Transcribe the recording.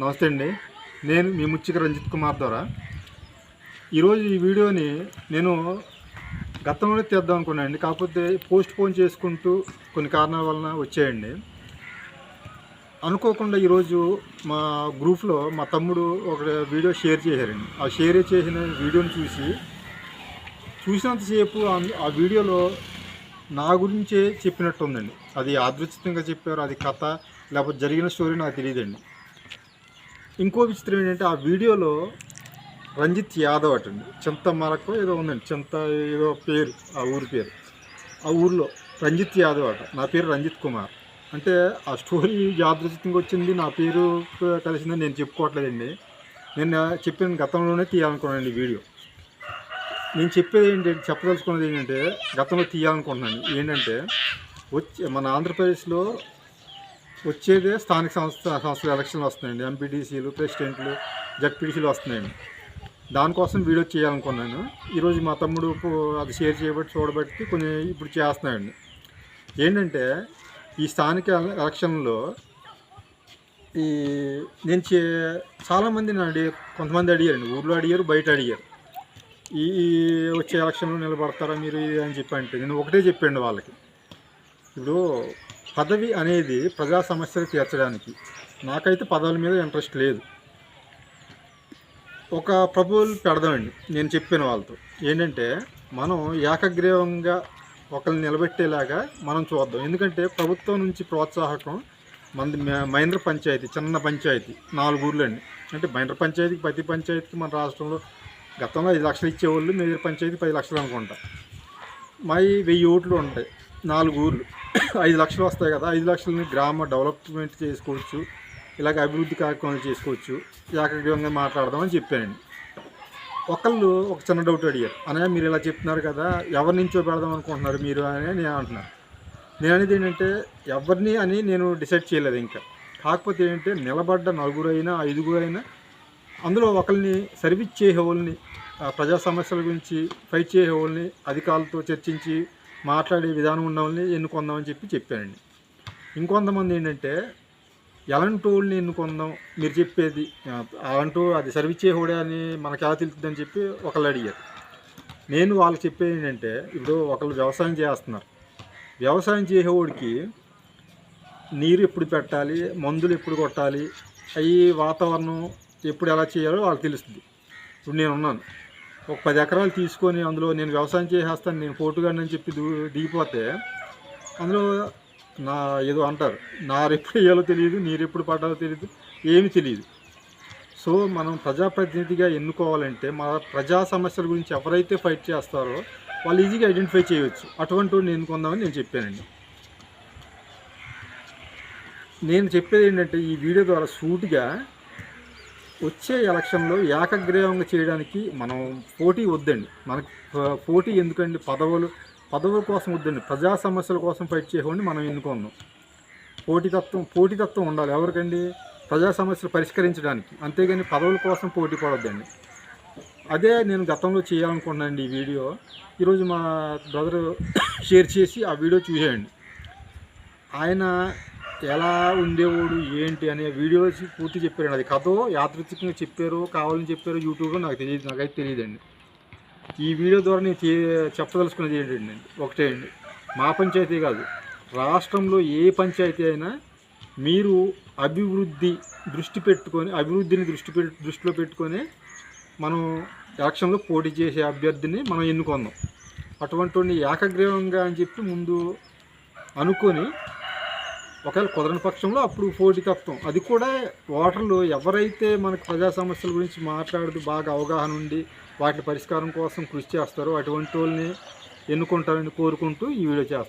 నమస్తే అండి. నేను మీ ముచ్చిక రంజిత్ కుమార్ ద్వారా. ఈరోజు ఈ వీడియోని నేను గతంలోనే తీద్దాం అనుకున్నానండి కాకపోతే పోస్ట్ పోన్ చేసుకుంటూ కొన్ని కారణాల వలన వచ్చాయండి. అనుకోకుండా ఈరోజు మా గ్రూప్లో మా తమ్ముడు ఒక వీడియో షేర్ చేశారండి. ఆ షేర్ చేసిన వీడియోని చూసి చూసినంతసేపు ఆ- వీడియోలో నా గురించే చెప్పినట్టు ఉందండి అది యాదృచ్ఛికంగా చెప్పారు అది కథ లేకపోతే జరిగిన స్టోరీ నాకు తెలియదండి. ఇంకో విచిత్రం ఏంటంటే ఆ వీడియోలో రంజిత్ యాదవ్ అటండి చింత మరకో ఏదో ఉందండి. చింత ఏదో పేరు ఆ ఊరి పేరు. ఆ ఊర్లో రంజిత్ యాదవ్ అట. నా పేరు రంజిత్ కుమార్. అంటే ఆ స్టోరీ యాదృచ్ఛికంగా వచ్చింది. నా పేరు కలిసిందని నేను చెప్పుకోవట్లేదండి. నేను చెప్పిన గతంలోనే తీయాలనుకున్నాను ఈ వీడియో. నేను చెప్పేది ఏంటంటే చెప్పదలుచుకున్నది ఏంటంటే గతంలో తీయాలనుకుంటున్నాను. ఏంటంటే వచ్చే మన ఆంధ్రప్రదేశ్లో వచ్చేదే స్థానిక సంస్థ సంస్థల ఎలక్షన్లు వస్తున్నాయండి. ఎంపీటీసీలు ప్రెసిడెంట్లు జడ్పీటీసీలు వస్తున్నాయండి. దానికోసం వీడియో చేయాలనుకున్నాను. ఈరోజు మా తమ్ముడు అది షేర్ చేయబట్టి చూడబట్టి కొన్ని ఇప్పుడు చేస్తున్నాయండి ఏంటంటే ఈ స్థానిక ఎలక్షన్లో ఈ నేను చే చాలామంది నన్ను అడిగారు. కొంతమంది అడిగారండి. ఊర్లో అడిగారు బయట అడిగారు. ఈ వచ్చే ఎలక్షన్లో నిలబడతారా మీరు అని చెప్పి అంటే నేను ఒకటే చెప్పండి వాళ్ళకి. ఇప్పుడు పదవి అనేది ప్రజా సమస్యలు తీర్చడానికి నాకైతే పదవుల మీద ఇంట్రెస్ట్ లేదు. ఒక ప్రభువులు పెడదామండి నేను చెప్పిన వాళ్ళతో. ఏంటంటే మనం ఏకగ్రీవంగా ఒకరిని నిలబెట్టేలాగా మనం చూద్దాం. ఎందుకంటే ప్రభుత్వం నుంచి ప్రోత్సాహకం మనది మహేంద్ర పంచాయతీ చిన్న పంచాయతీ నాలుగు ఊర్లండి. అండి అంటే మహేంద్ర పంచాయతీకి ప్రతి పంచాయతీకి మన రాష్ట్రంలో గతంలో ఐదు లక్షలు ఇచ్చేవాళ్ళు మేజర్ పంచాయతీ పది లక్షలు అనుకుంటా. మావి వెయ్యి ఓట్లు ఉంటాయి. నాలుగు ఊర్లు. ఐదు లక్షలు వస్తాయి కదా ఐదు లక్షలని గ్రామ డెవలప్మెంట్ చేసుకోవచ్చు ఇలాగ అభివృద్ధి కార్యక్రమాలు చేసుకోవచ్చు ఏకగ్రీవంగా మాట్లాడదామని చెప్పానండి. ఒకళ్ళు ఒక చిన్న డౌట్ అడిగారు. అనగా మీరు ఇలా చెప్తున్నారు కదా ఎవరి నుంచో పెడదాం అనుకుంటున్నారు మీరు? అని నేను అంటున్నాను. నేను అనేది ఏంటంటే ఎవరిని అని నేను డిసైడ్ చేయలేదు ఇంకా. కాకపోతే ఏంటంటే నిలబడ్డ నలుగురు అయినా ఐదుగురు అయినా అందులో ఒకరిని సర్వీస్ చేసే వాళ్ళని ప్రజా సమస్యల గురించి ఫైట్ చేసేవాళ్ళని అధికారులతో చర్చించి మాట్లాడే విధానం ఉన్న వాళ్ళని ఎన్నుకుందామని చెప్పి చెప్పానండి. ఇంకొంతమంది ఏంటంటే ఎలాంటి వాళ్ళని ఎన్నుకుందాం? మీరు చెప్పేది అలాంటి అది సర్వీస్ చేసేవాడే అని మనకు ఎలా తెలుస్తుందని చెప్పి ఒకళ్ళు అడిగారు. నేను వాళ్ళకి చెప్పేది ఏంటంటే ఇప్పుడు ఒకళ్ళు వ్యవసాయం చేస్తున్నారు. వ్యవసాయం చేసేవాడికి నీరు ఎప్పుడు పెట్టాలి మందులు ఎప్పుడు కొట్టాలి అవి వాతావరణం ఎప్పుడు ఎలా చేయాలో వాళ్ళకి తెలుస్తుంది. ఇప్పుడు నేను ఉన్నాను. ఒక పది ఎకరాలు తీసుకొని అందులో నేను వ్యవసాయం చేసేస్తాను నేను పోటుగాడిని అని చెప్పి దిగిపోతే అందులో నా ఏదో అంటారు నా ఎప్పుడు వేయాలో తెలియదు నీరు ఎప్పుడు పడాలో తెలియదు ఏమీ తెలియదు. సో మనం ప్రజాప్రతినిధిగా ఎన్నుకోవాలంటే మన ప్రజా సమస్యల గురించి ఎవరైతే ఫైట్ చేస్తారో వాళ్ళు ఈజీగా ఐడెంటిఫై చేయవచ్చు. అటువంటి వాడిని ఎన్నుకుందామని నేను చెప్పానండి. నేను చెప్పేది ఏంటంటే ఈ వీడియో ద్వారా సూటిగా వచ్చే ఎలక్షన్లో ఏకగ్రీవంగా చేయడానికి మనం పోటీ వద్దండి. మనకు పోటీ ఎందుకండి? పదవులు పదవుల కోసం వద్దండి. ప్రజా సమస్యల కోసం ఫైట్ చేసేవాడిని మనం ఎన్నుకుందాం పోటీతత్వం పోటీతత్వం ఉండాలి. ఎవరికండి? ప్రజా సమస్యలు పరిష్కరించడానికి. అంతేగాని పదవుల కోసం పోటీ పడొద్దండి. అదే నేను గతంలో చేయాలనుకున్నాను ఈ వీడియో. ఈరోజు మా బ్రదర్ షేర్ చేసి ఆ వీడియో చూసేయండి. ఆయన ఎలా ఉండేవాడు ఏంటి అనే వీడియోస్ పూర్తి చెప్పారండి. అది కథో యాదృచ్ఛికంగా చెప్పారో కావాలని చెప్పారు యూట్యూబ్లో నాకు తెలియదు నాకైతే తెలియదండి. ఈ వీడియో ద్వారా నేను చే- చెప్పదలుచుకున్నది ఏంటండి? ఒకటే అండి. మా పంచాయతీ కాదు. రాష్ట్రంలో ఏ పంచాయతీ అయినా మీరు అభివృద్ధి దృష్టి పెట్టుకొని అభివృద్ధిని దృష్టి దృష్టిలో పెట్టుకొని మనం ఎలక్షన్లో పోటీ చేసే అభ్యర్థిని మనం ఎన్నుకుందాం అటువంటి ఏకగ్రీవంగా అని చెప్పి ముందు అనుకొని ఒకవేళ కుదరని పక్షంలో అప్పుడు పోటీతత్వం అది కూడా ఓటర్లు ఎవరైతే మనకు ప్రజా సమస్యల గురించి మాట్లాడుతూ బాగా అవగాహన ఉండి వాటి పరిష్కారం కోసం కృషి చేస్తారో అటువంటి వాళ్ళని ఎన్నుకుంటారని కోరుకుంటూ ఈ వీడియో చేస్తాం